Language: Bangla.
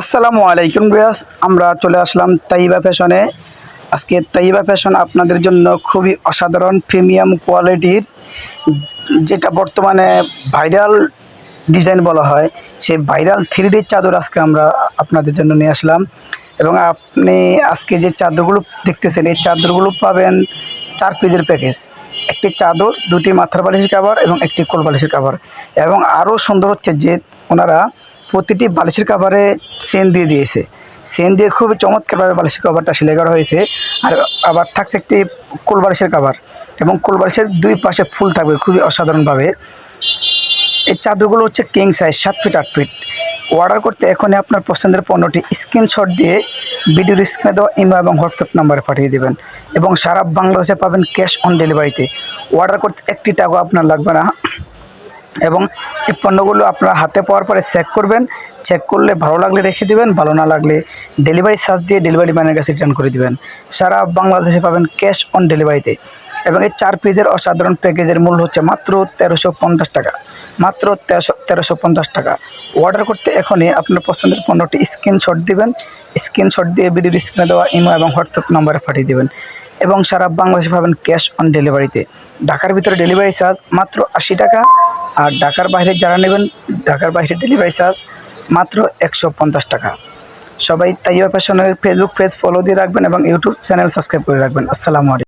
আসসালামু আলাইকুম বিয়াস আমরা চলে আসলাম তাইবা ফ্যাশনে। আজকে তাইবা ফ্যাশন আপনাদের জন্য খুবই অসাধারণ, প্রিমিয়াম কোয়ালিটির, যেটা বর্তমানে ভাইরাল ডিজাইন বলা হয়, সেই ভাইরাল থ্রি ডির চাদর আজকে আমরা আপনাদের জন্য নিয়ে আসলাম। এবং আপনি আজকে যে চাদরগুলো দেখতেছেন, এই চাদরগুলো পাবেন চার পিসের প্যাকেজ একটি চাদর, দুটি মাথার বালিশের কাভার এবং একটি কোল বালিশের কাভার এবং আরও সুন্দর হচ্ছে যে ওনারা প্রতিটি বালিশের কাভারে সেন দিয়ে দিয়েছে। সেন দিয়ে খুবই চমৎকারভাবে বালিশের কাভারটা সেলাই করা হয়েছে। আর আবার থাকছে একটি কোল বালিশের কাভার এবং কোল বালিশের দুই পাশে ফুল থাকবে খুবই অসাধারণভাবে। এই চাদরগুলো হচ্ছে কিং সাইজ সাত ফিট আট ফিট অর্ডার করতে এখনই আপনার পছন্দের পণ্যটি স্ক্রিনশট দিয়ে ভিডিওর স্ক্রিনে দেওয়া ইমো এবং হোয়াটসঅ্যাপ নাম্বারে পাঠিয়ে দেবেন এবং সারা বাংলাদেশে পাবেন ক্যাশ অন ডেলিভারিতে অর্ডার করতে একটি টাকা আপনার লাগবে না। এবং এই পণ্যগুলো আপনার হাতে পাওয়ার পরে চেক করবেন চেক করলে ভালো লাগলে রেখে দিবেন, ভালো না লাগলে ডেলিভারি চার্জ দিয়ে ডেলিভারি ম্যানের কাছে রিটার্ন করে দিবেন। সারা বাংলাদেশে পাবেন ক্যাশ অন ডেলিভারিতে এবং এই চার পিসের অসাধারণ প্যাকেজের মূল্য হচ্ছে মাত্র তেরোশো পঞ্চাশ টাকা। মাত্র তেরোশো তেরোশো পঞ্চাশ টাকা। অর্ডার করতে এখনই আপনার পছন্দের পণ্যটি স্ক্রিনশট দিবেন। স্ক্রিনশট দিয়ে ভিডিওর স্ক্রিনে দেওয়া ইমো এবং হোয়াটসঅ্যাপ নম্বরে পাঠিয়ে দেবেন। এবং সারা বাংলাদেশে পাবেন ক্যাশ অন ডেলিভারিতে ঢাকার ভিতরে ডেলিভারি চার্জ মাত্র আশি টাকা। আর ঢাকার বাইরে যারা নেবেন, ঢাকার বাইরে ডেলিভারি চার্জ মাত্র একশো পঞ্চাশ টাকা। সবাই তাইয়া ফ্যাশনের ফেসবুক পেজ ফলো দিয়ে রাখবেন এবং ইউটিউব চ্যানেল সাবস্ক্রাইব করে রাখবেন। আসসালামু আলাইকুম।